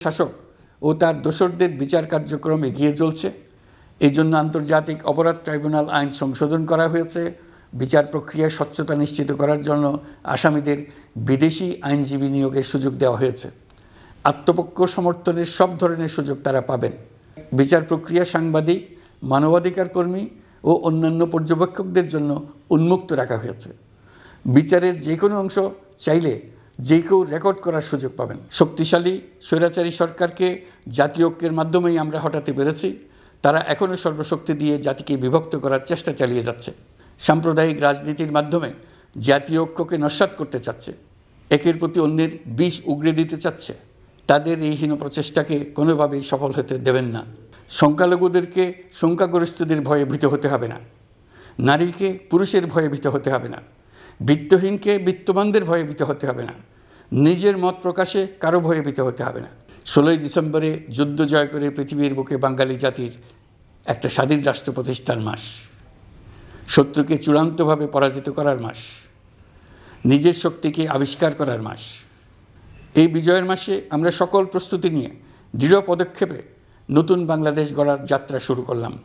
শাসক ও তার দোসরদের বিচার কার্যক্রম এগিয়ে চলছে। এই জন্য আন্তর্জাতিক অপরাধ ট্রাইব্যুনাল আইন সংশোধন করা হয়েছে। বিচার প্রক্রিয়ায় স্বচ্ছতা নিশ্চিত করার জন্য আসামিদের বিদেশি আইনজীবী নিয়োগের সুযোগ দেওয়া হয়েছে। আত্মপক্ষ সমর্থনের সব ধরনের সুযোগ তারা পাবেন। বিচার প্রক্রিয়া সাংবাদিক, মানবাধিকার কর্মী ও অন্যান্য পর্যবেক্ষকদের জন্য উন্মুক্ত রাখা হয়েছে। বিচারের যে কোনো অংশ চাইলে যে কেউ রেকর্ড করার সুযোগ পাবেন। শক্তিশালী স্বৈরাচারী সরকারকে জাতীয় ঐক্যের মাধ্যমেই আমরা হটাতে পেরেছি। তারা এখনও সর্বশক্তি দিয়ে জাতিকে বিভক্ত করার চেষ্টা চালিয়ে যাচ্ছে। সাম্প্রদায়িক রাজনীতির মাধ্যমে জাতীয় ঐক্যকে নস্বাত করতে চাচ্ছে। একের প্রতি অন্যের বিষ উগড়ে দিতে চাচ্ছে। তাদের এই হীন প্রচেষ্টাকে কোনোভাবেই সফল হতে দেবেন না। সংখ্যালঘুদেরকে সংখ্যাগরিষ্ঠদের ভয়ে ভীত হতে হবে না। নারীকে পুরুষের ভয়ে ভীত হতে হবে না। বিত্তহীনকে বিত্তবানদের ভয়ে ভীত হতে হবে না। নিজের মত প্রকাশে কারও ভয়ে ভীত হতে হবে না। ষোলোই ডিসেম্বরে যুদ্ধ জয় করে পৃথিবীর বুকে বাঙালি জাতির একটা স্বাধীন রাষ্ট্র প্রতিষ্ঠার মাস। শত্রুকে চূড়ান্তভাবে পরাজিত করার মাস। নিজের শক্তিকে আবিষ্কার করার মাস। এই বিজয়ের মাসে আমরা সকল প্রস্তুতি নিয়ে দৃঢ় পদক্ষেপে নতুন বাংলাদেশ গড়ার যাত্রা শুরু করলাম।